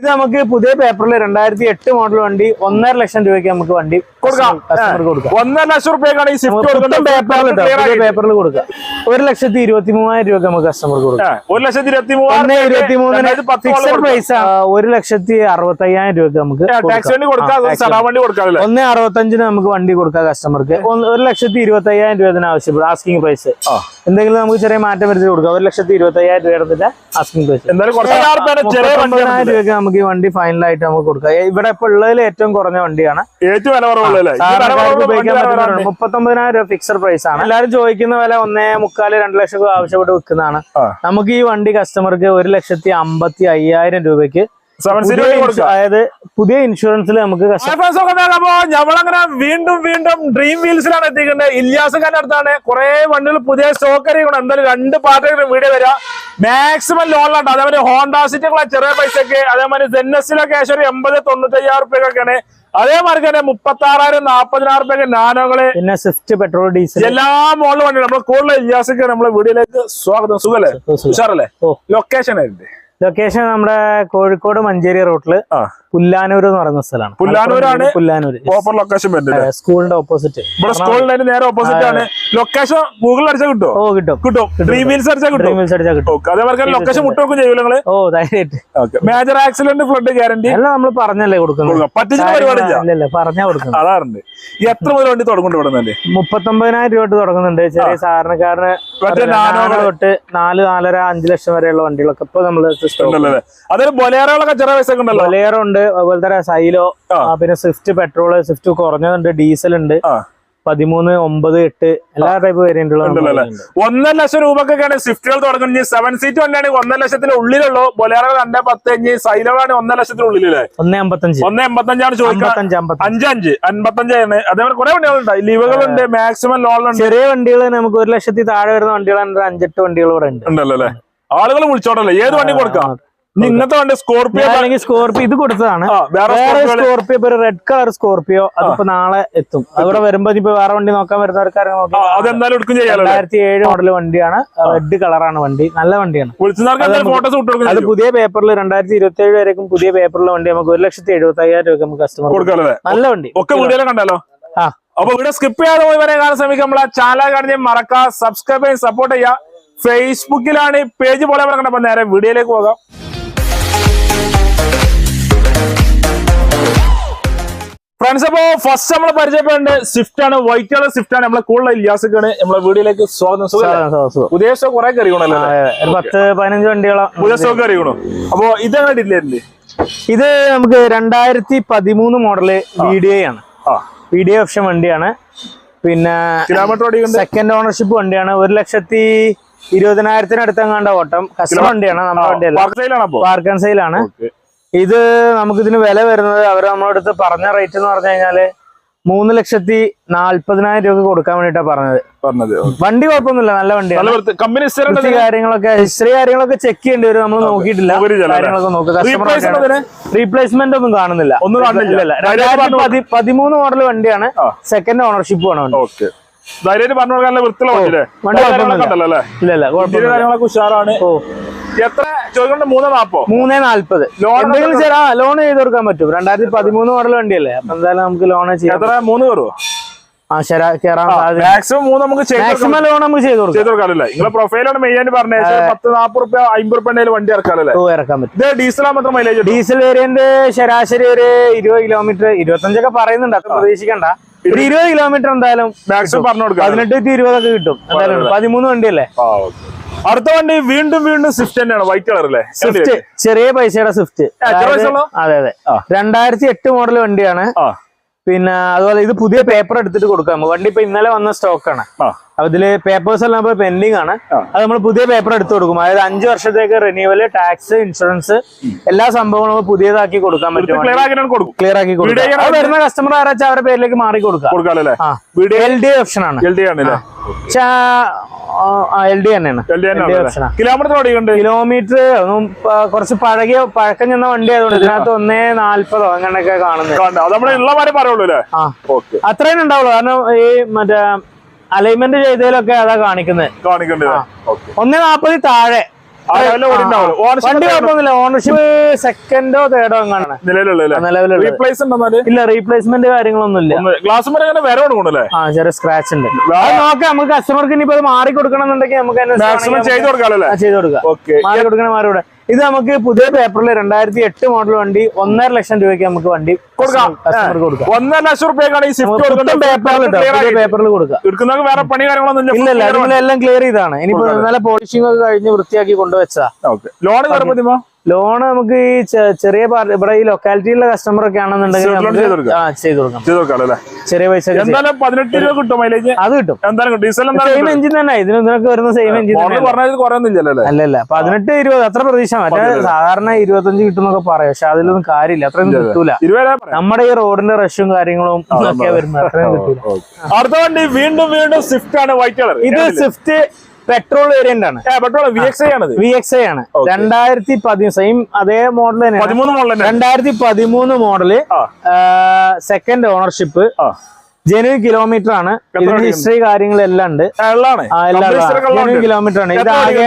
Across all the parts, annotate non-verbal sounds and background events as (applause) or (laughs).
ഇത് നമുക്ക് പുതിയ പേപ്പറിൽ രണ്ടായിരത്തി എട്ട് മോഡൽ വണ്ടി ഒന്നര ലക്ഷം രൂപയ്ക്ക് നമുക്ക് വണ്ടി കൊടുക്കാം. കസ്റ്റമർക്ക് കൊടുക്കാം. ഒന്നര ലക്ഷം റുപ്യക്കാണ് ഈ സ്വിഫ്റ്റ് കൊടുക്കുന്നത് പേപ്പറിൽ Clear പുതിയ ആയിട്ട്. പേപ്പറിൽ കൊടുക്കാം. ഒരു ലക്ഷത്തി ഇരുപത്തി മൂവായിരം രൂപ നമുക്ക് കസ്റ്റമർക്ക് കൊടുക്കാം. ഒരു ലക്ഷത്തി ഇരുപത്തി ഒന്ന് ഇരുപത്തി മൂന്നിന് മൂവായിരം ഫിക്സഡ് പ്രൈസ് ഒരു ലക്ഷത്തി അറുപത്തി അയ്യായിരം രൂപ നമുക്ക് ഒന്നേ വണ്ടി കൊടുക്കാം അറുപത്തഞ്ചിന് നമുക്ക് വണ്ടി കൊടുക്കാം കസ്റ്റമർക്ക് ഒരു ലക്ഷത്തി ഇരുപത്തി അയ്യായിരം രൂപ ആവശ്യപ്പെടും ആസ്കിംഗ് പ്രൈസ്. എന്തെങ്കിലും നമുക്ക് ചെറിയ മാറ്റം വരുത്തി കൊടുക്കാം. ഒരു ലക്ഷത്തി ഇരുപത്തി അയ്യായിരം രൂപയുടെ ആസ്കിംഗ് പ്രൈസ് രൂപ രൂപയ്ക്ക് നമുക്ക് ഈ വണ്ടി ഫൈനലായിട്ട് നമുക്ക് കൊടുക്കാം. ഇവിടെ ഇപ്പൊ ഉള്ളതിൽ ഏറ്റവും കുറഞ്ഞ വണ്ടിയാണ്. ഏറ്റവും മുപ്പത്തൊമ്പതിനായിരം രൂപ ഫിക്സഡ് പ്രൈസ് ആണ്. എല്ലാവരും ചോദിക്കുന്ന വില ഒന്നേ മുക്കാൽ രണ്ട് ലക്ഷം രൂപ ആവശ്യപ്പെട്ട് വിൽക്കുന്നതാണ്. നമുക്ക് ഈ വണ്ടി കസ്റ്റമർക്ക് ഒരു ലക്ഷത്തി അമ്പത്തി അയ്യായിരം രൂപയ്ക്ക് കൊടുക്കാം. അതായത് പുതിയ ഇൻഷുറൻസിൽ നമുക്ക് ഞമ്മളങ്ങനെ വീണ്ടും വീണ്ടും ഡ്രീം വീൽസിലാണ് എത്തിക്കുന്നത്. ഇല്ലാസുഖാന്റെ അടുത്താണ്. കുറെ വണ്ടികൾ പുതിയ സ്റ്റോക്ക് അറിയിക്കണം എന്തായാലും രണ്ട് പാർട്ടിയുടെ വീഡിയോ വരാം മാക്സിമം ലോണിലുണ്ട് അതേപോലെ ഹോണ്ട സിറ്റികളെ ചെറിയ പൈസക്ക് അതേമാതിരി ജെന്നസിലൊക്കെ ഏകദേശം ഒരു എൺപത് തൊണ്ണൂറ്റയ്യായിരം റുപ്യൊക്കെയാണ് അതേമാതിരി തന്നെ മുപ്പത്തി ആറായിരം നാപ്പതിനായിരം രൂപ നാനോകൾ പിന്നെ സ്വിഫ്റ്റ് പെട്രോൾ ഡീസൽ എല്ലാ മോളിലും വണ്ടി നമ്മൾ കൂടുതൽ ഇജാസിക്ക് നമ്മളെ വീഡിയോയിലേക്ക് സ്വാഗതം. സുഖല്ലേ? ഉഷാറല്ലേ? ലൊക്കേഷൻ ആയിട്ട്. ലൊക്കേഷൻ നമ്മുടെ കോഴിക്കോട് മഞ്ചേരി റോട്ടിൽ പുല്ലാനൂർ എന്ന് പറയുന്ന സ്ഥലമാണ്. പുല്ലാനൂരാണ് പുല്ലാനൂർ പ്രോപ്പർ ലൊക്കേഷൻ വരുന്നത് സ്കൂളിന്റെ ഓപ്പോസിറ്റ് ഇവിടെ സ്കൂളിന്റെ നേരെ ഓപ്പോസിറ്റ് ആണ്. ലൊക്കേഷൻ ഗൂഗിൾ അടിച്ചാൽ കിട്ടും ഓ കിട്ടും. കിട്ടും. ഡ്രീം വീൽസ് അടിച്ചാൽ കിട്ടും വീൽസ് അടിച്ചാൽ കിട്ടും. അതേപോലെ ലൊക്കേഷൻ മുട്ടൊക്കെ ചെയ്യൂല നിങ്ങൾ ഓ ധൈര്യമായിട്ട്. മേജർ ആക്സിഡന്റ് ഫ്ലഡ് ഗ്യാരണ്ടി എല്ലാം നമ്മൾ പറഞ്ഞല്ലേ കൊടുക്കുന്നത്. പറ്റിച്ച പരിപാടി പറഞ്ഞാ കൊടുക്കുന്നത്. അതാണ് എത്ര മുതൽ വണ്ടി തുടങ്ങുന്നുണ്ട് ഇവിടെ മുപ്പത്തൊമ്പതിനായിരം രൂപ തുടങ്ങുന്നുണ്ട്. ചെറിയ സാധാരണക്കാരന് തൊട്ട് നാല് നാലര അഞ്ചു ലക്ഷം വരെയുള്ള വണ്ടികളൊക്കെ ഇപ്പൊ നമ്മൾ ഉണ്ടല്ലേ? അതൊരു ബൊലേറോകളൊക്കെ ചെറിയ പൈസ ഉണ്ടല്ലോ ബൊലേറോ ഉണ്ട് അതുപോലെ തന്നെ സൈലോ പിന്നെ സ്വിഫ്റ്റ് പെട്രോൾ സ്വിഫ്റ്റ് കുറഞ്ഞതുണ്ട് ഡീസൽ ഉണ്ട് പതിമൂന്ന് ഒമ്പത് എട്ട് എല്ലാ ടൈപ്പ് വേരിയന്റുകളും ഒന്നര ലക്ഷം രൂപക്കൊക്കെയാണ് സ്വിഫ്റ്റുകൾ തുടങ്ങുന്നത്. സെവൻ സീറ്റ് വണ്ടിയാണെങ്കിൽ ഒന്നര ലക്ഷത്തിന് ഉള്ളിലുള്ളൂ ബൊലേറോ രണ്ടേ പത്ത് അഞ്ച് സൈലോആണ് ഒന്നര ലക്ഷത്തിന് ഉള്ളിലല്ലേ ഒന്ന് അമ്പത്തഞ്ച്. ഒന്ന് അമ്പത്തഞ്ചാണ് ചോദിക്കുന്നത് അഞ്ച് അഞ്ച്. അഞ്ചഞ്ച് അൻപത്തഞ്ചാണ്. അതേപോലെ കുറെ വണ്ടികളുണ്ട്. ലീവുകളുണ്ട് മാക്സിമം ലോണുണ്ട് ചെറിയ വണ്ടികൾ നമുക്ക് ഒരു ലക്ഷത്തി താഴെ വരുന്ന വണ്ടികളാണ് അഞ്ചെട്ട് വണ്ടികൾ ഇവിടെ ഉണ്ട്. ഉണ്ടല്ലോ അല്ലേ? ആളുകൾ വിളിച്ചോട്ടല്ലേ? ഏത് വണ്ടി കൊടുക്കാം? ഇന്നത്തെ വണ്ടി സ്കോർപ്പിയോ അല്ലെങ്കിൽ സ്കോർപ്പിയോ ഇത് കൊടുത്തതാണ്. വേറെ സ്കോർപ്പിയോ ഇപ്പൊ റെഡ് കളർ സ്കോർപ്പിയോ അതിപ്പോ നാളെ എത്തും. അവിടെ വരുമ്പോ ഇപ്പൊ വേറെ വണ്ടി നോക്കാൻ നോക്കി അതെന്തായാലും എടുക്കും ചെയ്യാലോ രണ്ടായിരത്തി ഏഴ് മോഡൽ വണ്ടിയാണ്. റെഡ് കളറാണ് വണ്ടി. നല്ല വണ്ടിയാണ്. അത് പുതിയ പേപ്പറിൽ രണ്ടായിരത്തി ഇരുപത്തി ഏഴ് വരേക്കും പുതിയ പേപ്പറിലെ വണ്ടി നമുക്ക് ഒരു ലക്ഷത്തി എഴുപത്തി അയ്യായിരം രൂപ നമുക്ക് കസ്റ്റമർ നല്ല വണ്ടി. ഒക്കെ കണ്ടല്ലോ ആ. അപ്പൊ ഇവിടെ സ്കിപ്പ് ചെയ്യാതെ പോയി വരെ കാണാൻ ശ്രമിക്കുക. നമ്മളെ ചാനൽ കാണിച്ച് മറക്കാം സബ്സ്ക്രൈബ് ചെയ്യാൻ സപ്പോർട്ട് ചെയ്യുക. ഫേസ്ബുക്കിലാണ് പേജ് പോലെ അപ്പൊ നേരെ വീഡിയോയിലേക്ക് പോകാം. ഫ്രണ്ട്സ് അപ്പോ ഫസ്റ്റ് നമ്മൾ പരിചയപ്പെടേണ്ട സ്വിഫ്റ്റ് ആണ്. വൈറ്റ് കളർ സ്വിഫ്റ്റ് ആണ്. നമ്മളെ കൂടുതൽ ഇല്ലാസൊക്കെയാണ് നമ്മളെ വീഡിയോയിലേക്ക് സ്വാഗതം. പുതിയ സ്റ്റോക്ക് കുറെ കറിയണല്ലോ പത്ത് പതിനഞ്ച് വണ്ടിയോളം പുതിയ സ്റ്റോക്ക് അറിയണോ അപ്പൊ ഇതാണ് ഡില്ലേ ഇത് നമുക്ക് രണ്ടായിരത്തി പതിമൂന്ന് മോഡൽ വി ഡി ഐ ആണ്. ആ. വി ഡി ഐ ഓപ്ഷൻ വണ്ടിയാണ്. പിന്നെ കിലോമീറ്റർ സെക്കൻഡ് ഓണർഷിപ്പ് വണ്ടിയാണ്. ഒരു ലക്ഷത്തി ഇരുപതിനായിരത്തിനടുത്ത് എങ്ങാണ്ട ഓട്ടം കസ്റ്റമർ വണ്ടിയാണ് നമ്മുടെ വണ്ടിയല്ല. പാർക്ക് ആൻഡ് സെയിലാണ് ഇത് നമുക്ക് ഇതിന് വില വരുന്നത് അവർ നമ്മളടുത്ത് അടുത്ത് പറഞ്ഞ റേറ്റ് എന്ന് പറഞ്ഞു കഴിഞ്ഞാൽ മൂന്ന് ലക്ഷത്തി നാല്പതിനായിരം രൂപ കൊടുക്കാൻ വേണ്ടിട്ടാ പറഞ്ഞത്. പറഞ്ഞത് വണ്ടി കുഴപ്പമൊന്നുമില്ല നല്ല വണ്ടിയാണ്. കമ്പനി ഹിസ്റ്ററി കാര്യങ്ങളൊക്കെ ഹിസ്റ്ററി കാര്യങ്ങളൊക്കെ ചെക്ക് ചെയ്യേണ്ടി വരും നമ്മൾ നോക്കിയിട്ടില്ല. കാര്യങ്ങളൊക്കെ നോക്കുക റീപ്ലേസ്മെന്റ് ഒന്നും കാണുന്നില്ല. ഒന്നും കാണുന്നില്ല. രണ്ടായിരത്തി പതിമൂന്ന് മോഡൽ വണ്ടിയാണ്. സെക്കൻഡ് ഓണർഷിപ്പ് ആണ് ധൈര്യമായിട്ട് പറഞ്ഞു കൊടുക്കാൻ വൃത്തിയുള്ള വണ്ടിയില്ലേ? ഇല്ല ഇല്ല കാര്യങ്ങളൊക്കെ ഉഷാറാണ്. എത്ര ചോദിക്കണ്ട മൂന്ന് നാപ്പോ മൂന്നേ നാല്പത് ലോൺ എന്തെങ്കിലും ലോൺ ചെയ്ത് കൊടുക്കാൻ പറ്റും. രണ്ടായിരത്തി പതിമൂന്ന് മോഡൽ വണ്ടിയല്ലേ. അപ്പൊ എന്തായാലും നമുക്ക് ലോൺ ചെയ്യാം എത്ര? മൂന്ന് കയറുമോ മാക്സിമം മൂന്ന് നമുക്ക്. മാക്സിമം ലോൺ നമുക്ക് ചെയ്ത് കൊടുക്കാം. ചെയ്ത് കൊടുക്കാമല്ലേ നിങ്ങളെ പ്രൊഫൈലാണ് മെയിൻ ആയിട്ട് പറഞ്ഞത്. പത്ത് നാപ്പത് റുപ്യ അമ്പത് റുപ്യ വണ്ടി ഇറക്കാമല്ലേ ഇറക്കാൻ പറ്റും. ഇത് ഡീസലാ മാത്രം മൈലേജ് ഡീസൽ വേരിയന്റ് ശരാശരി ഒരു ഇരുപത് കിലോമീറ്റർ ഇരുപത്തഞ്ചൊക്കെ പറയുന്നുണ്ട്. അത് പ്രതീക്ഷിക്കണ്ട. ഒരു ഇരുപത് കിലോമീറ്റർ എന്തായാലും മാക്സിമം പറഞ്ഞു കൊടുക്കാം. പതിനെട്ട് ടു ഇരുപതൊക്കെ കിട്ടും. എന്തായാലും പതിമൂന്ന് വണ്ടിയല്ലേ. അടുത്ത വണ്ടി വീണ്ടും വീണ്ടും സ്വിഫ്റ്റ് തന്നെയാണ്. വൈറ്റ് കളർ അല്ലേ? സ്വിഫ്റ്റ് ചെറിയ പൈസയുടെ സ്വിഫ്റ്റ് അതെ അതെ. രണ്ടായിരത്തി എട്ട് മോഡൽ വണ്ടിയാണ്. പിന്നെ അതുപോലെ ഇത് പുതിയ പേപ്പർ എടുത്തിട്ട് കൊടുക്കാം. വണ്ടി ഇപ്പൊ ഇന്നലെ വന്ന സ്റ്റോക്കാണ് ആണ്. അപ്പൊ ഇതിൽ പേപ്പേഴ്സ് എല്ലാം ഇപ്പൊ പെൻഡിങ് ആണ്. അത് നമ്മൾ പുതിയ പേപ്പർ എടുത്തു കൊടുക്കും. അതായത് അഞ്ചു വർഷത്തേക്ക് റിന്യൂവൽ ടാക്സ് ഇൻഷുറൻസ് എല്ലാ സംഭവങ്ങളും പുതിയതാക്കി കൊടുക്കാൻ പറ്റും ക്ലിയർ ആക്കി കൊടുക്കും വരുന്ന കസ്റ്റമർ ആരാച്ചാ അവരുടെ പേരിലേക്ക് മാറി കൊടുക്കാം എൽ ഡി ഓപ്ഷൻ ആണ്. പക്ഷേ എൽ ഡി തന്നെയാണ്. കിലോമീറ്റർ കുറച്ച് പഴകിയ പഴക്കം ചെന്ന വണ്ടി ആയതുകൊണ്ട് ഇതിനകത്ത് ഒന്നേ നാല്പതോ അങ്ങനെയൊക്കെ കാണുന്നത്. അത്രയും ഉണ്ടാവുള്ളൂ. കാരണം ഈ മറ്റേ അലൈൻമെന്റ് ചെയ്തതിലൊക്കെ അതാ കാണിക്കുന്നത്. ഒന്നേ നാപ്പതി താഴെ. വണ്ടി കുഴപ്പമൊന്നുമില്ല. ഓണർഷിപ്പ് സെക്കൻഡോ തേർഡോ ഇല്ല റീപ്ലേസ്മെന്റ് കാര്യങ്ങളൊന്നും ഇല്ല ഗ്ലാസ് വരെ ആ ചെറിയ സ്ക്രാച്ച് ഉണ്ട്. നോക്കാം നമുക്ക് കസ്റ്റമർക്ക് ഇനിയിപ്പോ അത് മാറി കൊടുക്കണം എന്നുണ്ടെങ്കിൽ നമുക്ക് ചെയ്ത് കൊടുക്കാം. മാറി കൊടുക്കണേ മാറി കൊടുക്കാം ഇത് നമുക്ക് പുതിയ പേപ്പറിൽ രണ്ടായിരത്തി എട്ട് മോഡൽ വണ്ടി ഒന്നര ലക്ഷം രൂപയ്ക്ക് നമുക്ക് വണ്ടി കൊടുക്കാം. ഒന്നര ലക്ഷം റുപ്യക്കാണ് ഈ സ്വിഫ്റ്റ് കൊടുക്കുന്നത്. പേപ്പറിൽ Clear ആക്കി. പേപ്പറിൽ കൊടുക്കാം. വേറെ പണി കാര്യങ്ങളൊന്നും ഇല്ല. ഇല്ല എല്ലാം ക്ലിയർ ചെയ്താണ്. ഇനി നല്ല പോളിഷിംഗ് ഒക്കെ കഴിഞ്ഞ് വൃത്തിയാക്കി കൊണ്ടുവച്ചാ ലോണ് ലോൺ ലോൺ നമുക്ക് ഈ ചെറിയ ഇവിടെ ഈ ലൊക്കാലിറ്റിയിലുള്ള കസ്റ്റമർ ഒക്കെ ആണെന്നുണ്ടെങ്കിൽ ചെയ്ത് കൊടുക്കാം. ചെറിയ പൈസ പതിനെട്ട് രൂപ കിട്ടും മൈലേജ് അത് കിട്ടും. സെയിം എഞ്ചിൻ തന്നെ. ഇതിന് ഇതിനൊക്കെ വരുന്ന സെയിം എഞ്ചിൻ അല്ലല്ല. പതിനെട്ട് ഇരുപത് അത്ര പ്രതീക്ഷ മറ്റേ സാധാരണ ഇരുപത്തഞ്ച് കിട്ടുന്നൊക്കെ പറയാം. പക്ഷെ അതിലൊന്നും കാര്യമില്ല. അത്രയൊന്നും കിട്ടൂല. നമ്മുടെ ഈ റോഡിന്റെ റഷും കാര്യങ്ങളും ഒക്കെ വരുന്നത്. അത്രയും കിട്ടൂല. അടുത്ത വണ്ടി വീണ്ടും വീണ്ടും സ്വിഫ്റ്റ് ആണ്. വൈറ്റ് കളർ ഇത് സ്വിഫ്റ്റ് പെട്രോൾ വേരിയന്റ് ആണ്. പെട്രോൾ വി എക്സ് ഐ ആണത്. വി എക്സ് ഐ ആണ്. രണ്ടായിരത്തി പതി സെയിം അതേ മോഡൽ തന്നെയാണ്. പതിമൂന്ന് മോഡൽ തന്നെ രണ്ടായിരത്തി പതിമൂന്ന് model second ownership genuine kilometre ആണ്. ഹിസ്റ്ററി കാര്യങ്ങളെല്ലാം ഉണ്ട്. ജനുവൻ കിലോമീറ്റർ ആണ്. ഇത് ആകെ?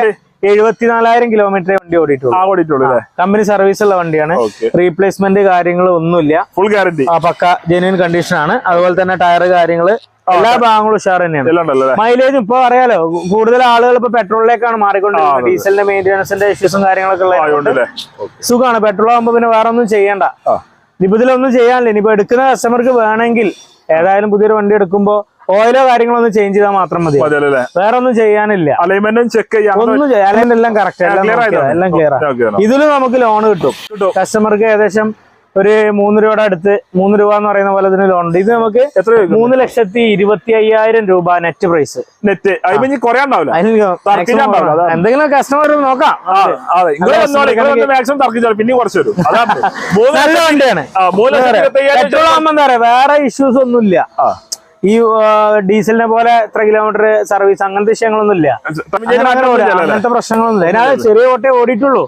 എഴുപത്തിനാലായിരം കിലോമീറ്റർ വണ്ടി ഓടിയിട്ടുള്ളൂ. കമ്പനി സർവീസ് ഉള്ള വണ്ടിയാണ്. റീപ്ലേസ്മെന്റ് കാര്യങ്ങൾ ഒന്നുമില്ല. ഫുൾ ഗ്യാരണ്ടി ആ പക്ക ജെന്യൂൻ കണ്ടീഷൻ ആണ്. അതുപോലെ തന്നെ ടയർ കാര്യങ്ങൾ എല്ലാ ഭാഗങ്ങളും ഉഷാർ തന്നെയാണ്. മൈലേജ് ഇപ്പൊ അറിയാലോ കൂടുതൽ ആളുകൾ ഇപ്പൊ പെട്രോളിലേക്കാണ് മാറിക്കൊണ്ടിരിക്കുന്നത്. ഡീസലിന്റെ മെയിന്റനൻസിന്റെ ഇഷ്യൂസും കാര്യങ്ങളൊക്കെ ഉള്ളത് സുഖമാണ്. പെട്രോൾ ആകുമ്പോ പിന്നെ വേറെ ഒന്നും ചെയ്യണ്ട ഇനിയിപ്പോ ഇതിലൊന്നും ചെയ്യാനില്ല. ഇനിയിപ്പോ എടുക്കുന്ന കസ്റ്റമർക്ക് വേണമെങ്കിൽ ഏതായാലും പുതിയൊരു വണ്ടി എടുക്കുമ്പോ ഓയിലോ കാര്യങ്ങളോ ഒന്ന് ചേഞ്ച് ചെയ്താൽ മാത്രം മതി. വേറെ ഒന്നും ചെയ്യാനില്ല. അലൈൻമെന്റും ചെക്ക് ചെയ്യാം. ഒന്നും ചെയ്യാൻ അല്ലെങ്കിൽ എല്ലാം കറക്റ്റ് എല്ലാം ക്ലിയർ ആണ്. ഇതിലും നമുക്ക് ലോൺ കിട്ടും. കസ്റ്റമർക്ക് ഏകദേശം ഒരു മൂന്ന് രൂപയുടെ അടുത്ത് മൂന്ന് രൂപ എന്ന് പറയുന്ന പോലെ ഇതിന് ലോൺ ഉണ്ട്. ഇത് നമുക്ക് എത്ര മൂന്ന് ലക്ഷത്തി ഇരുപത്തി അയ്യായിരം രൂപ നെറ്റ് പ്രൈസ് നെറ്റ്. എന്തെങ്കിലും കസ്റ്റമർ നോക്കാം. (laughs) നല്ല വണ്ടിയാണ്. പെട്രോൾ ആകുമ്പോ എന്താ പറയാ? വേറെ ഇഷ്യൂസ് ഒന്നുമില്ല. ആ. ഈ ഡീസലിനെ പോലെ എത്ര കിലോമീറ്റർ സർവീസ് അങ്ങനത്തെ വിഷയങ്ങളൊന്നും ഇല്ല? അങ്ങനത്തെ പ്രശ്നങ്ങളൊന്നും ഇല്ല ചെറിയ ഓട്ടേ ഓടിയിട്ടുള്ളൂ.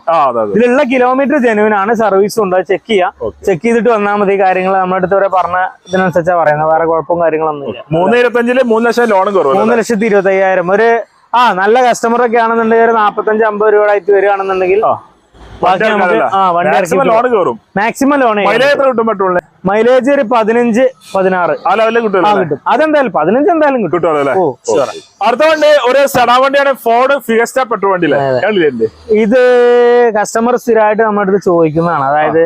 ഇതിലുള്ള കിലോമീറ്റർ ജെനുവിൻ ആണ് സർവീസ് ഉണ്ട്. ചെക്ക് ചെയ്യാം. ചെക്ക് ചെയ്തിട്ട് വന്നാൽ മതി. കാര്യങ്ങൾ നമ്മുടെ അടുത്ത് വരെ പറഞ്ഞ ഇതിനനുസരിച്ചാ പറയുന്നത്. വേറെ കുഴപ്പവും കാര്യങ്ങളൊന്നും ഇല്ല. മൂന്ന് ഇരുപത്തഞ്ചിൽ മൂന്ന് ലക്ഷം ലോൺ മൂന്ന് ലക്ഷത്തി ഇരുപത്തി അയ്യായിരം ഒരു ആ നല്ല കസ്റ്റമർ ഒക്കെ ആണെന്നുണ്ടെങ്കിൽ ഒരു നാപ്പത്തഞ്ച് അമ്പത് രൂപ ആയിട്ട് വരികയാണെന്നുണ്ടെങ്കിൽ ലോൺ കയറും മാക്സിമം ലോൺ മൈലേജ് എത്ര കിട്ടും പെട്രോളിന്? മൈലേജ് ഒരു പതിനഞ്ച് പതിനാറ്. ആ ലെവലിൽ ആ കിട്ടും. അതെന്തായാലും പതിനഞ്ച് എന്തായാലും കിട്ടും. അടുത്ത വണ്ടി ഒരു സെഡാ വണ്ടിയാണ് ഫോർഡ് ഫിയസ്റ്റ പെട്രോൾ വണ്ടി ഇത് കസ്റ്റമർ സ്ഥിരമായിട്ട് നമ്മുടെ അടുത്ത് ചോദിക്കുന്നതാണ്. അതായത്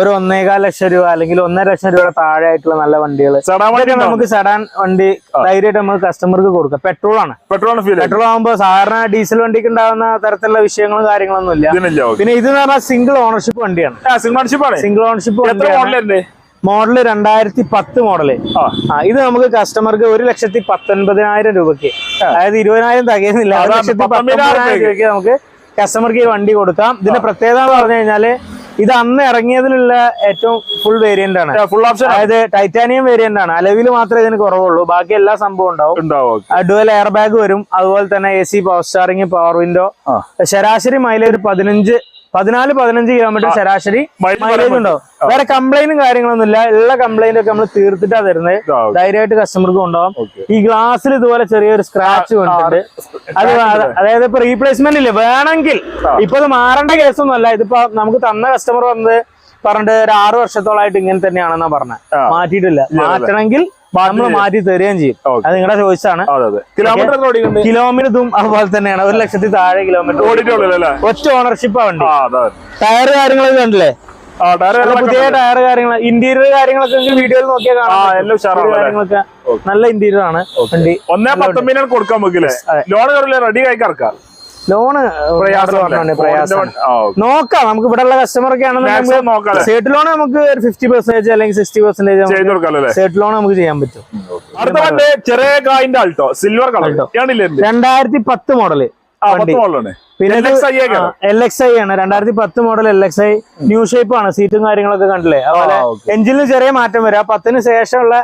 ഒരു ഒന്നേകാൽ ലക്ഷം രൂപ അല്ലെങ്കിൽ ഒന്നര ലക്ഷം രൂപയുടെ താഴെ ആയിട്ടുള്ള നല്ല വണ്ടികൾ നമുക്ക് സെഡാൻ വണ്ടി ധൈര്യമായിട്ട് നമുക്ക് കസ്റ്റമർക്ക് കൊടുക്കാം. പെട്രോൾ ആണ്. പെട്രോൾ പെട്രോൾ ആകുമ്പോൾ സാധാരണ ഡീസൽ വണ്ടിക്ക് ഉണ്ടാകുന്ന തരത്തിലുള്ള വിഷയങ്ങളും കാര്യങ്ങളൊന്നും ഇല്ല. പിന്നെ ഇത് പറഞ്ഞാൽ സിംഗിൾ ഓണർഷിപ്പ് വണ്ടിയാണ്. സിംഗിൾ ആണ്. സിംഗിൾ ഓണർഷിപ്പ് മോഡൽ രണ്ടായിരത്തി പത്ത് മോഡൽ ഇത് നമുക്ക് കസ്റ്റമർക്ക് ഒരു ലക്ഷത്തി പത്തൊൻപതിനായിരം രൂപയ്ക്ക് അതായത് ഇരുപതിനായിരം തകയുന്നില്ല. ഒരു ലക്ഷത്തി പത്തൊമ്പതിനായിരം രൂപയ്ക്ക്. നമുക്ക് കസ്റ്റമർക്ക് ഈ വണ്ടി കൊടുക്കാം. ഇതിന്റെ പ്രത്യേകത എന്ന് പറഞ്ഞു കഴിഞ്ഞാൽ ഇത് അന്ന് ഇറങ്ങിയതിലുള്ള ഏറ്റവും ഫുൾ വേരിയന്റ് ആണ്. ഫുൾ ഓപ്ഷൻ അതായത് ടൈറ്റാനിയം വേരിയന്റ് ആണ്. അലവിൽ മാത്രമേ ഇതിന് കുറവുള്ളൂ. ബാക്കി എല്ലാ സംഭവം ഉണ്ടാവും. ഡുവൽ എയർ ബാഗ് വരും. അതുപോലെ തന്നെ A C power steering power window ശരാശരി മൈലേജ് പതിനഞ്ച് പതിനാല് പതിനഞ്ച് കിലോമീറ്റർ ശരാശരി മൈലേജ് ഉണ്ടോ? ഉണ്ടാവും വേറെ കംപ്ലൈന്റും കാര്യങ്ങളൊന്നും ഇല്ല. എല്ലാ കംപ്ലൈന്റ് ഒക്കെ നമ്മൾ തീർത്തിട്ടാ തരുന്നത്. ധൈര്യമായിട്ട് കസ്റ്റമർക്ക് കൊണ്ടുപോകാം. ഈ ഗ്ലാസ്സിൽ ഇതുപോലെ ചെറിയൊരു സ്ക്രാച്ച് കൊണ്ടുണ്ട് അത് അതായത് ഇപ്പൊ റീപ്ലേസ്മെന്റ് ഇല്ല? വേണമെങ്കിൽ ഇപ്പൊ ഇത് മാറേണ്ട കേസൊന്നും അല്ല. ഇതിപ്പോ നമുക്ക് തന്ന കസ്റ്റമർ വന്നത് പറഞ്ഞിട്ട് ഒരു ആറു വർഷത്തോളായിട്ട് ഇങ്ങനെ തന്നെയാണെന്നാ പറഞ്ഞത്. മാറ്റിയിട്ടില്ല. മാറ്റണമെങ്കിൽ നമ്മൾ മാറ്റി തരികയും ചെയ്യും. അത് നിങ്ങളുടെ അതെ അതെ. കിലോമീറ്റർ കിലോമീറ്റർ ഇതും അതുപോലെ തന്നെയാണ്. ഒരു ലക്ഷത്തി താഴെ കിലോമീറ്റർ ഒറ്റ ഓണർഷിപ്പ് വണ്ടി. ആ അതെ ടയർ കാര്യങ്ങളൊക്കെ കണ്ടില്ലേ? പുതിയ ടയർ കാര്യങ്ങൾ ഇന്റീരിയർ കാര്യങ്ങളൊക്കെ വീഡിയോയിൽ നോക്കിയാൽ കാര്യങ്ങളൊക്കെ നല്ല ഇന്റീരിയർ ആണ് വണ്ടി. ഒന്നേ പത്തൊമ്പതിനാണ് കൊടുക്കാൻ നോക്കില്ലേ ലോൺ റെഡി ആയി കറക്കാം. ലോണ് നോക്കാം നമുക്ക് ഇവിടെ ഉള്ള കസ്റ്റമർ ഒക്കെ മാക്സിമം ആണെന്നുണ്ടെങ്കിൽ സേട്ട് ലോൺ നമുക്ക് ഫിഫ്റ്റി പെർസെന്റേജ് അല്ലെങ്കിൽ സിക്സ്റ്റി പെർസെന്റേജ് സേട്ട് ലോൺ നമുക്ക് ചെയ്യാൻ പറ്റും. അടുത്ത വണ്ടി ചെറിയ കായിന്റെ ആൾട്ടോ സിൽവർ കളർ കാണില്ലേ എന്റെ രണ്ടായിരത്തി പത്ത് മോഡൽ പിന്നെ എൽ എക്സ് ഐ ആണ്. രണ്ടായിരത്തി പത്ത് model L X I new shape ആണ്. സീറ്റും കാര്യങ്ങളൊക്കെ കണ്ടില്ലേ? അതുപോലെ എഞ്ചിനിൽ ചെറിയ മാറ്റം വരും. പത്തിന് ശേഷമുള്ള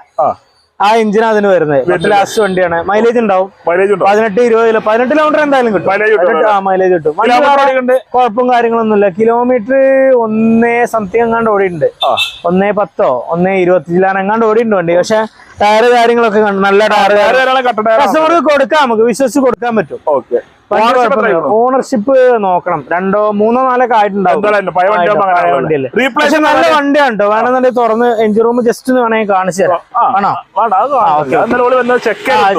ആ എഞ്ചിൻ അതിന് വരുന്നത്. ലാസ്റ്റ് വണ്ടിയാണ്. മൈലേജ് ഉണ്ടാവും. പതിനെട്ട് ഇരുപത് കിലോ പതിനെട്ട് കിലോമീറ്റർ എന്തായാലും കിട്ടും. മൈലേജ് കിട്ടും കുഴപ്പം കാര്യങ്ങളൊന്നുമില്ല. കിലോമീറ്റർ ഒന്നേ സംതിങ് എങ്ങാണ്ട് ഓടിയിട്ടുണ്ട്. ഒന്നേ പത്തോ ഒന്നേ ഇരുപത്തിലാണ് എങ്ങാണ്ട് ഓടിയിട്ടുണ്ട് വണ്ടി. പക്ഷെ ടയർ കാര്യങ്ങളൊക്കെ നല്ല ടയർ കസ്റ്റമർക്ക് കൊടുക്കാം നമുക്ക് വിശ്വസിച്ച് കൊടുക്കാൻ പറ്റും. ഓക്കെ? ഓണർഷിപ്പ് നോക്കണം. രണ്ടോ മൂന്നോ നാലൊക്കെ ആയിട്ടുണ്ടാവും. പക്ഷെ നല്ല വണ്ടിയാണ്ടോ വേണമെന്നുണ്ടെങ്കിൽ തുറന്ന് എഞ്ചിൻ റൂം ജസ്റ്റ് വേണമെങ്കിൽ കാണിച്ചു തരാം.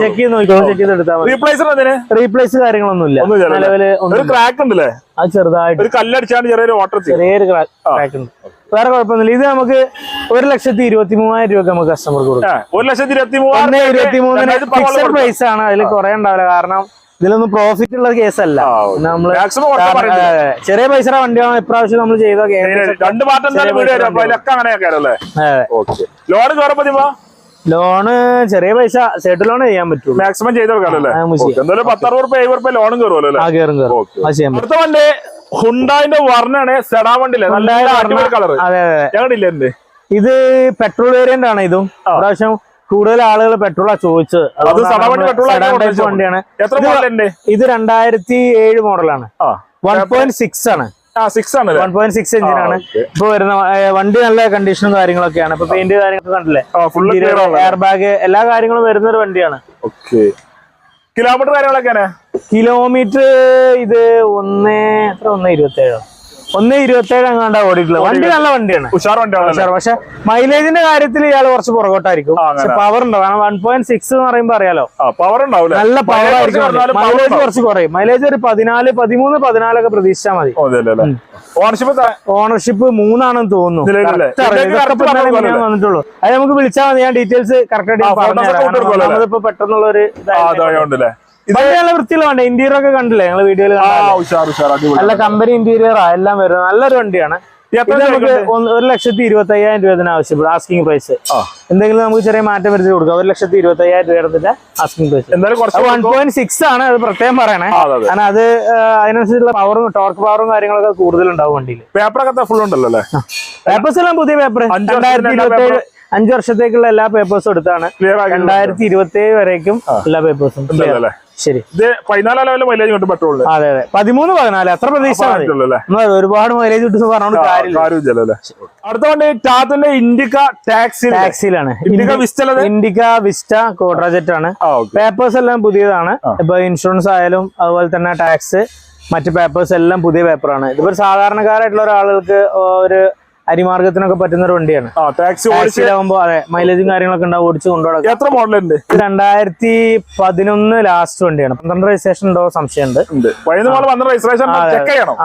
ചെക്ക് ചെയ്ത് നോക്കിക്കോ. ചെക്ക് ചെയ്ത് എടുത്താൽ റീപ്ലേസ് കാര്യങ്ങളൊന്നുമില്ല. നിലവിൽ അത് ചെറുതായിട്ട്. ഒരു കല്ലടിച്ചാണ് ചെറിയൊരു വാട്ടർ ചെറിയൊരു ക്രാക്ക് ഉണ്ട്. വേറെ കുഴപ്പമൊന്നുമില്ല. ഇത് നമുക്ക് ഒരു ലക്ഷത്തി ഇരുപത്തി മൂവായിരം രൂപ നമുക്ക് കസ്റ്റമർക്ക് കൊടുക്കാം. ഒരു ലക്ഷത്തി ഇരുപത്തി മൂന്ന് ഇരുപത്തി മൂന്നിന് ഫിക്സഡ് പ്രൈസ് ആണ്. അതിൽ കുറെ ഉണ്ടാവില്ല. കാരണം ഇതിലൊന്നും പ്രോഫിറ്റ് ഉള്ള കേസല്ല. നമ്മൾ. ചെറിയ പൈസ വണ്ടിയാണ് ഇപ്രാവശ്യം നമ്മൾ ചെയ്ത രണ്ട് ലോൺ കയറുമ്പോ ലോണ് ചെറിയ പൈസ സെറ്റ് ലോൺ ചെയ്യാൻ പറ്റും മാക്സിമം ചെയ്ത് കൊടുക്കാമല്ലോ പത്തറുപത് റുപ്യ എഴുപത് റുപ്യ ലോണും കയറുമല്ലോ ആ കയറും കയറും ഓക്കെ പറ്റും അടുത്ത വണ്ടി ഹുണ്ടായിന്റെ വർണാണ് സെഡാ വണ്ടിയില്ലേ? നല്ല കളർ അതെ ഇത് പെട്രോൾ വേരിയന്റ് ആണ് ഇതും. പ്രാവശ്യം കൂടുതൽ ആളുകൾ പെട്രോളാ ചോദിച്ചത്. വണ്ടിയാണ്. ഇത് രണ്ടായിരത്തി ഏഴ് മോഡലാണ്. വൺ പോയിന്റ് സിക്സ് ആണ്. വൺ പോയിന്റ് സിക്സ് എഞ്ചിനാണ് ആണ്. ഇപ്പൊ വരുന്ന വണ്ടി നല്ല കണ്ടീഷനും കാര്യങ്ങളൊക്കെയാണ്. ഇപ്പൊ പെയിന്റ് കാര്യങ്ങളൊക്കെ കണ്ടില്ലേ? എയർ ബാഗ് എല്ലാ കാര്യങ്ങളും വരുന്ന ഒരു വണ്ടിയാണ്. ഓക്കെ കിലോമീറ്റർ കാര്യങ്ങളൊക്കെയാണ് കിലോമീറ്റർ ഇത് ഒന്ന് എത്ര? ഒന്ന് ഇരുപത്തി ഏഴോ ഒന്ന് ഇരുപത്തി ഏഴ് അങ്ങാണ്ടാ ഓടിയിട്ടുള്ളത് വണ്ടി നല്ല വണ്ടിയാണ്. ഉഷാർ വണ്ടിയാണ് ഉഷാർ. പക്ഷെ മൈലേജിന്റെ കാര്യത്തിൽ ഇയാൾ കുറച്ച് പുറകോട്ടായിരിക്കും. പക്ഷെ പവർ ഉണ്ടോ? കാരണം വൺ പോയിന്റ് സിക്സ് എന്ന് പറയുമ്പോ അറിയാലോ. പവർ ഉണ്ടാവും നല്ല പവർ ആയിരിക്കും മൈലേജ് കുറച്ച് കുറയും. മൈലേജ് ഒരു പതിനാല് പതിമൂന്ന് പതിനാലൊക്കെ പ്രതീക്ഷിച്ചാൽ മതി. ഓണർഷിപ്പ് ഓണർഷിപ്പ് മൂന്നാണെന്ന് തോന്നുന്നു. വന്നിട്ടുള്ളൂ. അത് നമുക്ക് വിളിച്ചാൽ മതി. ഞാൻ ഡീറ്റെയിൽസ് കറക്റ്റ് ആയിട്ട് പറഞ്ഞു തരാം നമ്മളിപ്പോ പെട്ടെന്നുള്ള ഒരു വണ്ടി നല്ല വൃത്തിയുള്ള വണ്ടി. ഇന്റീരിയർ ഒക്കെ കണ്ടില്ലേ? ഞങ്ങൾ വീഡിയോയിൽ നല്ല കമ്പനി ഇന്റീരിയറാ എല്ലാം വരുന്നത്. നല്ലൊരു വണ്ടിയാണ്. നമുക്ക് ഒരു ലക്ഷത്തി ഇരുപത്തി അയ്യായിരം രൂപ ഇതിന് ആവശ്യപ്പെടും. ആസ്കിംഗ് പ്രൈസ് എന്തെങ്കിലും നമുക്ക് ചെറിയ മാറ്റം വരുത്തി കൊടുക്കാം. ഒരു ലക്ഷത്തി ഇരുപത്തി അയ്യായിരം രൂപയുടെ ആസ്കിംഗ് പ്രൈസ് എന്തായാലും വൺ പോയിന്റ് സിക്സ് ആണ്. അത് പ്രത്യേകം പറയണേ. കാരണം അത് അതിനനുസരിച്ചുള്ള പവറും ടോർക്ക് പവറും കാര്യങ്ങളൊക്കെ കൂടുതലുണ്ടാവും വണ്ടിയിൽ. പേപ്പറൊക്കെ ഫുൾ ഉണ്ടല്ലോ അല്ലേ? പേപ്പേഴ്സ് എല്ലാം പുതിയ പേപ്പർ രണ്ടായിരത്തി ഇരുപത്തി അഞ്ച് വർഷത്തേക്കുള്ള എല്ലാ പേപ്പേഴ്സും എടുത്താണ്. രണ്ടായിരത്തി ഇരുപത്തി ഏഴ് വരേക്കും എല്ലാ പേപ്പേഴ്സും ശരി. ഇത് പതിനാലാം ലെവലിൽ മൈലേജ് കിട്ടും പെട്രോളിന് അതെ അതെ. പതിമൂന്ന് പതിനാല്. അത്ര പ്രതീക്ഷ ഒരുപാട് മൈലേജ് കിട്ടുന്നു പറഞ്ഞോണ്ട് കാര്യമില്ല. അടുത്ത വണ്ടി ടാത്തിന്റെ ഇൻഡിക്ക ടാക്സി ടാക്സിയിലാണ്. ഇൻഡിക്ക വിസ്റ്റ ഇൻഡിക്ക വിസ്റ്റ കോട്രാജറ്റ് ആണ്. പേപ്പേഴ്സ് എല്ലാം പുതിയതാണ്. ഇപ്പൊ ഇൻഷുറൻസ് ആയാലും അതുപോലെ തന്നെ ടാക്സ് മറ്റു പേപ്പേഴ്സ് എല്ലാം പുതിയ പേപ്പറാണ് ഇതിപ്പോ സാധാരണക്കാരായിട്ടുള്ള ഒരാളുകൾക്ക് ഒരു അരിമാർഗത്തിനൊക്കെ പറ്റുന്ന ഒരു വണ്ടിയാണ്. ആ ടാക്സി ഓടിച്ച് ടാക്സിയിലാവുമ്പോ അതെ മൈലേജും കാര്യങ്ങളൊക്കെ ഉണ്ടാവും ഓടിച്ച് കൊണ്ടുപോകാം എത്ര മോഡലുണ്ട് ഉണ്ട്? രണ്ടായിരത്തി പതിനൊന്ന് ലാസ്റ്റ് വണ്ടിയാണ്. പന്ത്രണ്ട് രജിസ്ട്രേഷൻ ഉണ്ടോ സംശയമുണ്ട്. മോഡൽ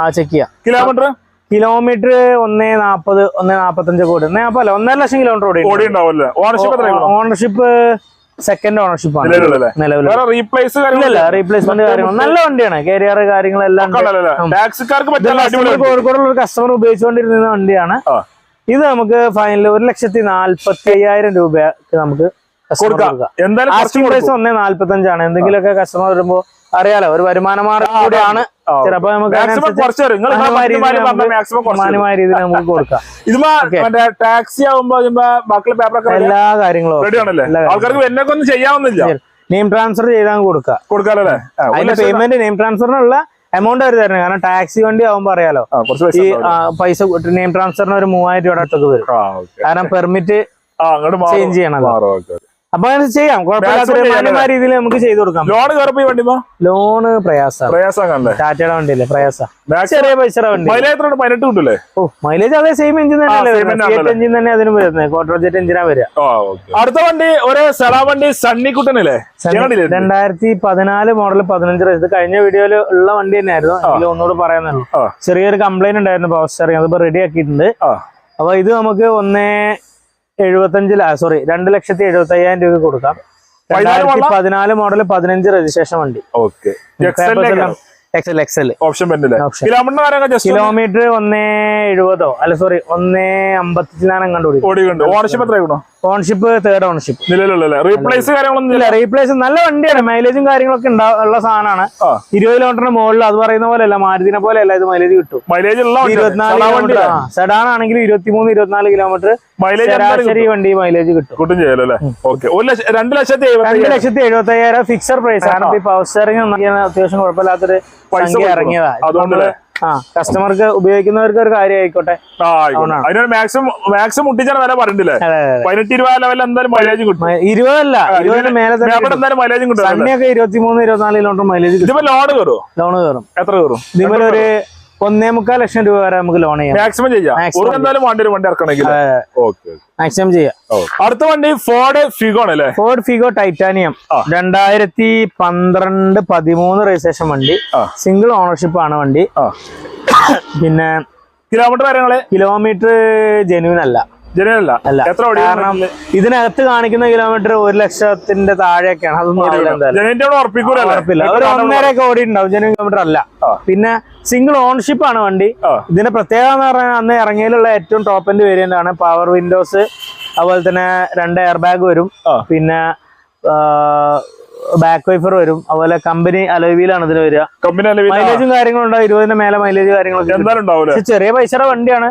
ആ ചെക്ക് ചെയ്യാം. കിലോമീറ്റർ കിലോമീറ്റർ ഒന്നേ നാപ്പത് ഒന്നേ നാപ്പത്തഞ്ച് കോടി ഒന്നേ നാപ്പല്ല ഒന്നര ലക്ഷം കിലോമീറ്റർ ഓടി ഓണർഷിപ്പ് ഓണർഷിപ്പ് സെക്കൻഡ് ഓണർഷിപ്പ് ആണ്. ഇല്ല. റീപ്ലേസ്മെന്റ് കാര്യങ്ങൾ നല്ല വണ്ടിയാണ്. കരിയർ കാര്യങ്ങളെല്ലാം കോഴിക്കോടുള്ള ഒരു കസ്റ്റമർ ഉപയോഗിച്ചുകൊണ്ടിരുന്ന വണ്ടിയാണ്. ഇത് നമുക്ക് ഫൈനൽ ഒരു ലക്ഷത്തി നാല്പത്തി അയ്യായിരം രൂപയ്ക്ക് നമുക്ക് കൊടുക്കാം. എന്തായാലും പ്രൈസ് ഒന്നേ നാല്പത്തഞ്ചാണ്. എന്തെങ്കിലുമൊക്കെ കസ്റ്റമർ വരുമ്പോ അറിയാലോ ഒരു വരുമാന മാർഗം കൂടിയാണ്. ചിലപ്പോ നമുക്ക് മാന്യമായ രീതിയിൽ നമുക്ക് കൊടുക്കാം. (laughs) ടാക്സി ആവുമ്പോ പേപ്പറൊക്കെ എല്ലാ കാര്യങ്ങളും ആൾക്കാർക്ക് എന്നൊക്കെ ഒന്നും ചെയ്യാവുന്നില്ല നെയിം ട്രാൻസ്ഫർ ചെയ്താൽ കൊടുക്കാം. അതിന്റെ പേയ്മെന്റ് നെയിം ട്രാൻസ്ഫറിനുള്ള എമൗണ്ട് അവർ തരണം. കാരണം ടാക്സി വണ്ടി ആവുമ്പോ അറിയാലോ. ഈ പൈസ നെയിം ട്രാൻസ്ഫറിന് ഒരു മൂവായിരം രൂപ അടുത്തൊക്കെ വരും. കാരണം പെർമിറ്റ് ചേഞ്ച് ഓക്കെ. അപ്പൊ അങ്ങനെ ചെയ്യാം. കുഴപ്പമില്ലാത്ത രീതിയിൽ നമുക്ക് ചെയ്തു കൊടുക്കാം. ലോൺ കയറപ്പോ ഈ വണ്ടിപ്പോ ലോണ് പ്രയാസമാണ് പ്രയാസമല്ലേ ടാറ്റയുടെ വണ്ടിയല്ലേ? പ്രയാസ. ചെറിയ പൈസയുടെ വണ്ടി. മൈലേജ് പതിനെട്ട് കിട്ടൂലേ? ഓ മൈലേജ് അതേ സെയിം എഞ്ചിൻ തന്നെ എഞ്ചിൻ തന്നെ അതിന് വരുന്നത്. ക്വാർട്ടർ എഞ്ചിനാ വരിക. അടുത്ത വണ്ടി ഒരു സെറാ വണ്ടി സണ്ണിക്കുട്ടനല്ലേ? രണ്ടായിരത്തി പതിനാല് മോഡൽ പതിനഞ്ച് ഇത് കഴിഞ്ഞ വീഡിയോയിൽ ഉള്ള വണ്ടി തന്നെയായിരുന്നു. എങ്കിലും ഒന്നുകൂടെ പറയാനുള്ളൂ. ചെറിയൊരു കംപ്ലൈന്റ് ഉണ്ടായിരുന്നു പവർ സ്റ്റാറിംഗ് അതിപ്പോ റെഡി ആക്കിയിട്ടുണ്ട്. അപ്പൊ ഇത് നമുക്ക് ഒന്നേ എഴുപത്തഞ്ചില സോറി രണ്ട് ലക്ഷത്തി എഴുപത്തി അയ്യായിരം രൂപ കൊടുക്കാം രണ്ടായിരത്തി പതിനാല് മോഡൽ പതിനഞ്ച് രജിസ്ട്രേഷൻ വണ്ടി. Okay excel excel option kilometre ഒന്നേ എഴുപതോ? അല്ല സോറി ഒന്നേ അമ്പത്തിലാണ് കണ്ടുപിടിക്കും ഓണർഷിപ്പ് എത്ര ഓണർഷിപ്പ് തേർഡ് ഓൺഷിപ്പ് റീപ്ലേസ് കാര്യങ്ങളൊന്നും ഇല്ല. റീപ്ലേസ് നല്ല വണ്ടിയാണ്. മൈലേജും കാര്യങ്ങളൊക്കെ ഉള്ള സാധനമാണ്. ഇരുപത് കിലോമീറ്ററിന് മുകളിൽ അത് പറയുന്ന പോലെ അല്ല മാരുതിനെ പോലെ അല്ല ഇത് മൈലേജ് കിട്ടും. മൈലേജ് ഉള്ള ഇരുപത്തിനാല് കിലോമീറ്റർ സെഡാൻ ആണെങ്കിൽ ഇരുപത്തിമൂന്ന് ഇരുപത്തിനാല് കിലോമീറ്റർ മൈലേജ് ശരാശരി വണ്ടി മൈലേജ് കിട്ടും. കിട്ടും ചെയ്യലല്ലേ ഓക്കെ രണ്ട് ലക്ഷത്തി രണ്ട് ലക്ഷത്തി എഴുപത്തി അയ്യായിരം ഫിക്സഡ് പ്രൈസ് ആണ്. പവർ സ്റ്റാറിംഗ് അത്യാവശ്യം കുഴപ്പമില്ലാത്തൊരു പൈസ സംഖ്യ കൊടുക്കണം. അതുകൊണ്ട് കസ്റ്റമർക്ക് ഉപയോഗിക്കുന്നവർക്ക് ഒരു കാര്യം ആയിക്കോട്ടെ. ആ ആയിക്കോട്ടെ. അതിനൊരു മാക്സിമം മാക്സിമം മുട്ടിച്ചാണ് വില പറഞ്ഞില്ലേ പതിനെട്ട് ഇരുപത് ലെവലിൽ എന്തായാലും മൈലേജ് കിട്ടും. ഇരുപതല്ല ഇരുപതിന് മേലെ എന്തായാലും മൈലേജും കിട്ടും? സണ്ണിയൊക്കെ ഇരുപത്തിമൂന്ന് ഇരുപത്തിനാല് കിലോമീറ്റർ മൈലേജ് ഇതിപ്പോ ലോൺ കയറും ലോൺ കയറും. എത്ര കയറും? ഇതിപ്പോ ഒരു ഒന്നേ മുക്കാൽ ലക്ഷം രൂപ വരെ നമുക്ക് ലോൺ ചെയ്യാം. മാക്സിമം ചെയ്യാം. എന്തായാലും വണ്ടി ഒരു വണ്ടി ഇറക്കണമെങ്കിൽ. മാക്സിമം ചെയ്യാം. അടുത്ത വണ്ടി ഫോർഡ് ഫിഗോ അല്ലേ? Ford Figo Titanium. രണ്ടായിരത്തി പന്ത്രണ്ട് പതിമൂന്ന് രജിസ്ട്രേഷൻ വണ്ടി. സിംഗിൾ ഓണർഷിപ്പ് ആണ് വണ്ടി. പിന്നെ കിലോമീറ്റർ കാര്യങ്ങൾ? കിലോമീറ്റർ ജെനുവിൻ അല്ല. അല്ല. കാരണം ഇതിനകത്ത് കാണിക്കുന്ന കിലോമീറ്റർ ഒരു ലക്ഷത്തിന്റെ താഴെയൊക്കെയാണ്. അതൊന്നും ഉറപ്പില്ല. ഒരു ഒന്നര ഒക്കെ ഓടി ഉണ്ടാവും ജെന്യൂൻ കിലോമീറ്റർ അല്ല പിന്നെ സിംഗിൾ ഓണർഷിപ്പ് ആണ് വണ്ടി. ഇതിന്റെ പ്രത്യേകത എന്ന് പറഞ്ഞാൽ അന്ന് ഇറങ്ങിയിലുള്ള ഏറ്റവും ടോപ്പ് എൻഡ് വേരിയന്റ് ആണ് പവർ വിൻഡോസ് അതുപോലെ തന്നെ രണ്ട് എയർ ബാഗ് വരും പിന്നെ ബാക്ക് വൈഫർ വരും. അതുപോലെ കമ്പനി അലോവിയിലാണ് ഇതിന് വരിക. കമ്പനി മൈലേജും കാര്യങ്ങളും ഉണ്ടാവും. ഇരുപതിന്റെ മേലെ മൈലേജ് കാര്യങ്ങളൊക്കെ ചെറിയ പൈസയുടെ വണ്ടിയാണ്.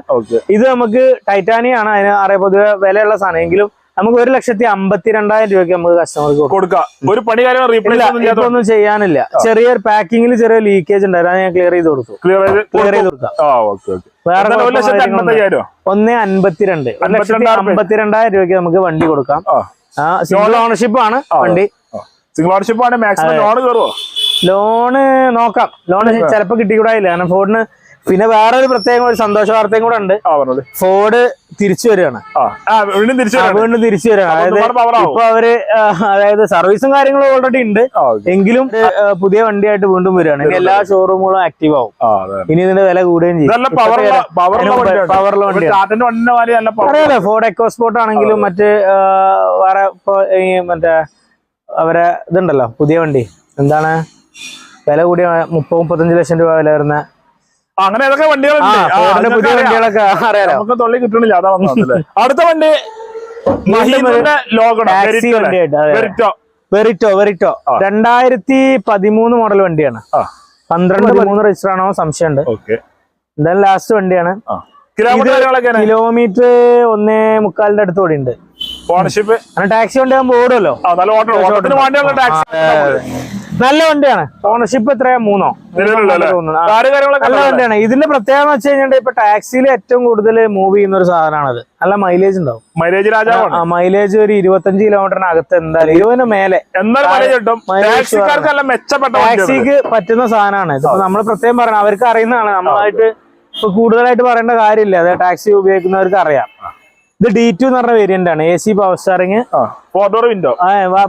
ഇത് നമുക്ക് ടൈറ്റാനിയാണ് അതിന് അറിയ പൊതുവെ വിലയുള്ള സാധനം. എങ്കിലും നമുക്ക് ഒരു ലക്ഷത്തി അമ്പത്തി രണ്ടായിരം രൂപയ്ക്ക് നമുക്ക് കസ്റ്റമർക്ക് കൊടുക്കാം. ഒരു പണി റീപ്ലേസ് ഒന്നും ചെയ്യാനില്ല. ചെറിയൊരു പാക്കിങ്ങിൽ ചെറിയ ലീക്കേജ് ഉണ്ടായിരുന്നു ഞാൻ ക്ലിയർ ചെയ്ത് കൊടുത്തു ക്ലിയർ ചെയ്ത് ക്ലിയർ ചെയ്ത് കൊടുക്കാം. വേറെ ഒന്നേ അൻപത്തിരണ്ട്. അമ്പത്തിരണ്ടായിരം രൂപയ്ക്ക് നമുക്ക് വണ്ടി കൊടുക്കാം. സിംഗിൾ ഓണർഷിപ്പ് ആണ് വണ്ടി. സിംഗിൾ ഓണർഷിപ്പ് ആണ് മാക്സിമം ലോൺ കയറുമോ ലോണ് നോക്കാം. ലോണ് ചിലപ്പോ കിട്ടിക്കൂടായില്ല. കാരണം ഫോർഡിന് പിന്നെ വേറെ ഒരു പ്രത്യേകം ഒരു സന്തോഷ വാർത്തയും കൂടെ ഉണ്ട്. ഫോർഡ് തിരിച്ചു വരികയാണ്. വീണ്ടും തിരിച്ചു വീണ്ടും വരികയാണ്. അതായത്. ഇപ്പൊ അവർ അതായത് സർവീസും കാര്യങ്ങളും ഓൾറെഡി ഉണ്ട്. എങ്കിലും പുതിയ വണ്ടിയായിട്ട് വീണ്ടും വരികയാണ്. ഇനി എല്ലാ ഷോറൂമുകളും ആക്റ്റീവ് ആവും. ഇനി ഇതിന്റെ വില കൂടുകയും ചെയ്യും. പവറുള്ള മാതിരി അറിയാലോ ഫോർഡ് എക്കോസ്പോർട്ട് ആണെങ്കിലും മറ്റ് വേറെ ഇപ്പൊ മറ്റേ അവരെ ഇതുണ്ടല്ലോ പുതിയ വണ്ടി. എന്താണ്? വില കൂടിയ മുപ്പത് മുപ്പത്തഞ്ച് ലക്ഷം രൂപ വില വരുന്ന അങ്ങനെ ഏതൊക്കെ വണ്ടികളുണ്ട്? പുതിയ വണ്ടികളൊക്കെ അറിയാലോ. നമുക്ക് തൊള്ളി കിട്ടണില്ല അതാ വന്നതല്ലേ അടുത്ത വണ്ടി മഹീന്ദ്രന്റെ ലോഗണ വെറിറ്റോ വെറിറ്റോ രണ്ടായിരത്തി പതിമൂന്ന് മോഡൽ വണ്ടിയാണ്. പന്ത്രണ്ട് പതിമൂന്ന്. രജിസ്റ്റർ ആണോ സംശയമുണ്ട്. ഓക്കെ. എന്തായാലും ലാസ്റ്റ് വണ്ടിയാണ്. കിലോമീറ്റർ ഒന്നേ മുക്കാലിന്റെ അടുത്ത് കൂടി ഉണ്ട് ഓണർഷിപ്പ് ടാക്സി വണ്ടി ആകുമ്പോൾ ഓടുമല്ലോ നല്ല വണ്ടിയാണ്. ഓണർഷിപ്പ് എത്രയാ? മൂന്നോ. നല്ല വണ്ടിയാണ്. ഇതിന്റെ പ്രത്യേകത വെച്ച് കഴിഞ്ഞാൽ ഇപ്പൊ ടാക്സിയിൽ ഏറ്റവും കൂടുതൽ മൂവ് ചെയ്യുന്ന ഒരു സാധനമാണത്. നല്ല മൈലേജ് ഉണ്ടാവും. മൈലേജ് രാജാവാണ്. ആ മൈലേജ് ഒരു ഇരുപത്തഞ്ച് കിലോമീറ്ററിനകത്ത് എന്തായാലും ഇരുപതിന് മേലെ. ടാക്സിക്ക് പറ്റുന്ന സാധനമാണ്. ഇതിപ്പോ നമ്മൾ പ്രത്യേകം പറയണം. അവർക്ക് അറിയുന്നതാണ്. നമ്മളായിട്ട് ഇപ്പൊ കൂടുതലായിട്ട് പറയേണ്ട കാര്യമില്ല. അത് ടാക്സി ഉപയോഗിക്കുന്നവർക്ക് അറിയാം. ഇത് ഡി ടു എന്ന് പറഞ്ഞ വേരിയന്റ് ആണ്. എ സി പവർ സ്റ്റാറിങ് ആ ഫോർ ഡോർ വിൻഡോ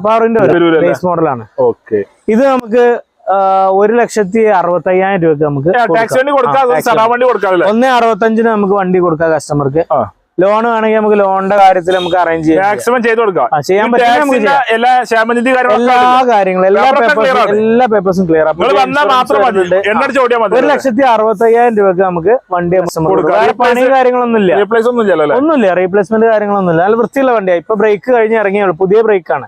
പവറിന്റെ വരൂലല്ലേ? ബേസ് മോഡലാണ് ഓക്കെ ഇത് നമുക്ക് ഒരു ലക്ഷത്തി അറുപത്തി അയ്യായിരം രൂപയ്ക്ക് നമുക്ക് ഒന്നേ അറുപത്തഞ്ചിന് നമുക്ക് വണ്ടി കൊടുക്കാം കസ്റ്റമർക്ക് ലോൺ വേണമെങ്കിൽ നമുക്ക് ലോണിന്റെ കാര്യത്തിൽ നമുക്ക് അറേഞ്ച് ചെയ്യാം. മാക്സിമം ചെയ്ത് കൊടുക്കാം. ചെയ്യാൻ നമുക്ക് എല്ലാ എല്ലാ കാര്യങ്ങളും എല്ലാ പേപ്പേഴ്സും. എല്ലാ പേപ്പേഴ്സും ക്ലിയർ ഒരു ലക്ഷത്തി അറുപത്തയ്യായിരം രൂപക്ക് നമുക്ക് വണ്ടി പണി കാര്യങ്ങളൊന്നുമില്ല. കാര്യങ്ങളൊന്നും ഇല്ല ഒന്നുമില്ല. റീപ്ലേസ്മെന്റ് കാര്യങ്ങളൊന്നുമില്ല. നല്ല വൃത്തിയുള്ള വണ്ടിയാണ് ഇപ്പൊ ബ്രേക്ക് കഴിഞ്ഞ് ഇറങ്ങിയുള്ളൂ. പുതിയ ബ്രേക്കാണ്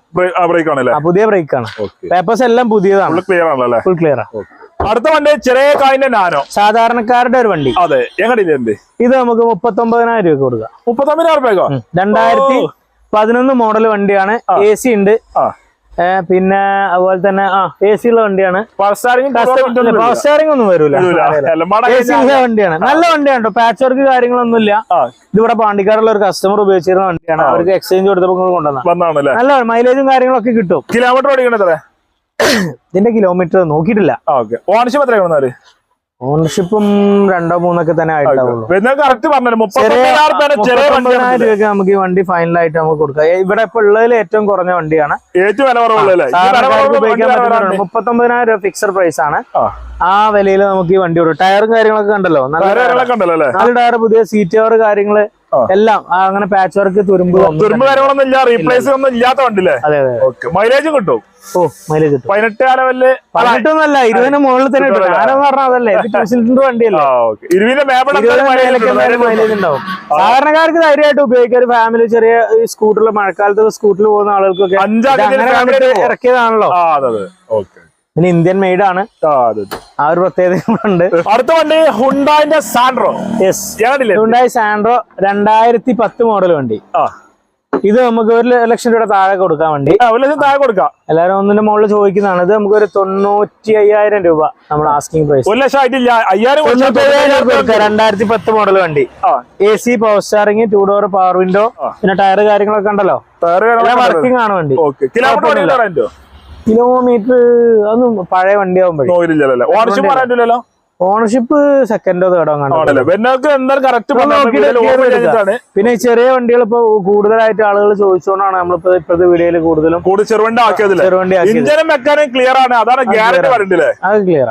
പുതിയ ബ്രേക്കാണ് പേപ്പേഴ്സ് എല്ലാം പുതിയതാണ്. ഫുൾ ക്ലിയർ ആണ് അടുത്ത വണ്ടി ചെറിയ കായിന്റെ നാനോ. സാധാരണക്കാരുടെ ഒരു വണ്ടി. അതെ എങ്ങനെ ഇത് നമുക്ക് മുപ്പത്തി ഒമ്പതിനായിരം രൂപ കൊടുക്കാം. മുപ്പത്തൊമ്പതിനായിരം റുപ്യക്കോ ഉം. രണ്ടായിരത്തി പതിനൊന്ന് മോഡൽ വണ്ടിയാണ്. എ സി ഉണ്ട്. പിന്നെ അതുപോലെ തന്നെ ആ എ സി ഉള്ള വണ്ടിയാണ്. പവർ സ്റ്റാറിംഗ് ഒന്നും വരൂല. എ സി ഉള്ള വണ്ടിയാണ്. നല്ല വണ്ടിയാണ് പാച്ച് വർക്ക് കാര്യങ്ങളൊന്നും ഇല്ല ഇതിവിടെ പാണ്ടിക്കാടുള്ള ഒരു കസ്റ്റമർ ഉപയോഗിച്ചിരുന്ന വണ്ടിയാണ്. അവർക്ക് എക്സ്ചേഞ്ച് കൊടുത്തപ്പോൾ കൊണ്ടുവന്ന. നല്ല മൈലേജും കാര്യങ്ങളൊക്കെ കിട്ടും. കിലോമീറ്റർ ഓടിക്കണത്ര ഇതിന്റെ കിലോമീറ്റർ നോക്കിയിട്ടില്ല. ഓണർഷിപ്പ് എത്ര വന്നാൽ ഓണർഷിപ്പും രണ്ടോ മൂന്നൊക്കെ തന്നെ ആയിട്ടുള്ളൂ രൂപയ്ക്ക് നമുക്ക് ഈ വണ്ടി ഫൈനൽ ആയിട്ട് നമുക്ക് കൊടുക്കാം. ഇവിടെ ഇപ്പൊ ഉള്ളതിൽ ഏറ്റവും കുറഞ്ഞ വണ്ടിയാണ്. മുപ്പത്തൊമ്പതിനായിരം രൂപ ഫിക്സഡ് പ്രൈസ് ആണ്. ആ. വിലയിൽ നമുക്ക് ഈ വണ്ടി കൊടുക്കും. ടയറും കാര്യങ്ങളൊക്കെ കണ്ടല്ലോ. നല്ല നാല് ടയർ പുതിയ സീറ്റ് കവർ കാര്യങ്ങൾ. എല്ലാം അങ്ങനെ പാച്ച് വർക്ക് തുരുമ്പ് തുരുമ്പ് കാര്യങ്ങളൊന്നും ഇല്ല റീപ്ലേസ് ഒന്നും ഇല്ലാത്ത വണ്ടില്ലേ അതെ അതെ. ഓക്കെ. മൈലേജും കിട്ടും? ഓ മൈലേജ് കിട്ടും. പതിനെട്ട് ലെവലിൽ പതിനെട്ടൊന്നല്ല ഇരുപതിന് മുകളിൽ തന്നെ കിട്ടും. ഞാനെന്ന് പറഞ്ഞാൽ അതല്ലേ സിലിണ്ടർ വണ്ടിയല്ലേ? മൈലേജ് ഉണ്ടാവും. സാധാരണക്കാർക്ക് ധൈര്യമായിട്ട് ഉപയോഗിക്കാം. ഒരു ഫാമിലി ചെറിയ സ്കൂട്ടറിൽ മഴക്കാലത്ത് സ്കൂട്ടറിൽ പോകുന്ന ആളുകൾക്കൊക്കെ ഇറക്കിയതാണല്ലോ. ഓക്കെ. പിന്നെ ഇന്ത്യൻ മെയ്ഡ് ആണ്. ആ ഒരു പ്രത്യേകത ഉണ്ട് അടുത്ത വണ്ടി ഹുണ്ടായിന്റെ സാൻഡ്രോ യെസ് ഹുണ്ടായി സാൻഡ്രോ രണ്ടായിരത്തി പത്ത് മോഡൽ വണ്ടി. ഇത് നമുക്ക് ഒരു ലക്ഷം രൂപയുടെ താഴെ കൊടുക്കാൻ വേണ്ടി. ഒരു ലക്ഷം താഴെ കൊടുക്കാം. എല്ലാരും ഒന്നിന്റെ മുകളിൽ ചോദിക്കുന്നതാണ്. ഇത് നമുക്ക് ഒരു തൊണ്ണൂറ്റി അയ്യായിരം രൂപ നമ്മൾ ആസ്കിംഗ് പ്രൈസ് ഒരു ലക്ഷം ആയിട്ടില്ല. അയ്യായിരം കൊടുക്കാം. രണ്ടായിരത്തി പത്ത് മോഡൽ വണ്ടി. A C power steering two door power window പിന്നെ ടയർ കാര്യങ്ങളൊക്കെ ഉണ്ടല്ലോ. വർക്കിംഗ് ആണ് വണ്ടി. കിലോമീറ്റർ. അതൊന്നും പഴയ വണ്ടി ആവുമ്പോഴേ നോയില്ലല്ലോ ഓണർഷിപ്പ് ഓണർഷിപ്പ് സെക്കൻഡോ തേർഡോ പിന്നെ ചെറിയ വണ്ടികൾ ഇപ്പൊ കൂടുതലായിട്ട് ആളുകൾ ചോദിച്ചുകൊണ്ടാണ് നമ്മളിപ്പോ ഇപ്പോഴത്തെ വീഡിയോയിൽ കൂടുതലും ചെറുവണ്ടി ആക്കിയത്. ക്ലിയർ ആണ്. അതാണ് അത് ക്ലിയർ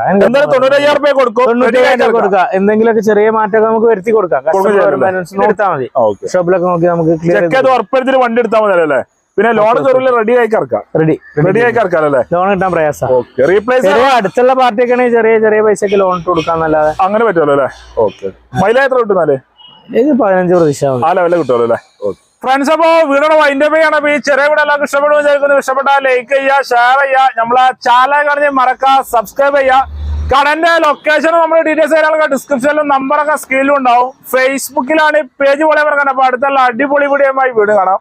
തൊണ്ണൂറ്റയ്യായിരം കൊടുക്കും. എന്തെങ്കിലുമൊക്കെ ചെറിയ മാറ്റമൊക്കെ നമുക്ക് വരുത്തി കൊടുക്കാം. കസ്റ്റമർ ബാലൻസ് മതി. ഷോപ്പിലൊക്കെ നോക്കി നമുക്ക് ക്ലിയർ വണ്ടി എടുത്താൽ മതി അല്ലേ പിന്നെ ലോൺ കയറില്ല റെഡി ആയി കറക്കാം. റെഡി റെഡി ആയി കറക്കാല്ലേ ലോൺ കിട്ടാൻ പ്രയാസം. ഓക്കെ റീപ്ലേസ് അടുത്തുള്ള പാർട്ടിയൊക്കെ ആണെങ്കിൽ ചെറിയ ചെറിയ പൈസക്ക് ലോൺ ഇട്ട് കൊടുക്കാന്നല്ലാതെ. അങ്ങനെ പറ്റുമല്ലോ അല്ലേ? ഓക്കെ. മൈല എത്ര കിട്ടുന്നാലേ? പതിനഞ്ച് പ്രതിശതം ആ ലെവലിൽ കിട്ടുമല്ലോ അല്ലേ? ഫ്രണ്ട്സ് അപ്പോ വീടോ വൈൻഡ് അപ്പ് ചെയ്യണം. ഈ ചെറിയ വീട് എല്ലാവർക്കും ഇഷ്ടപ്പെടും വിചാരിക്കുന്നു. ഇഷ്ടപ്പെട്ടാൽ ലൈക്ക് ചെയ്യുക ഷെയർ ചെയ്യുക. നമ്മളെ ചാനൽ കാണുന്ന മറക്കുക സബ്സ്ക്രൈബ് ചെയ്യുക. കടന്റെ ലൊക്കേഷൻ നമ്മൾ ഡീറ്റെയിൽസ് കാര്യങ്ങളൊക്കെ ഡിസ്ക്രിപ്ഷനിലും നമ്പറൊക്കെ സ്ക്രീനിലും ഉണ്ടാവും. ഫേസ്ബുക്കിലാണ് പേജ് പോലെ പറഞ്ഞത് അപ്പൊ അടുത്തുള്ള അടിപൊളി വീഡിയോയുമായി വീട് കാണാം.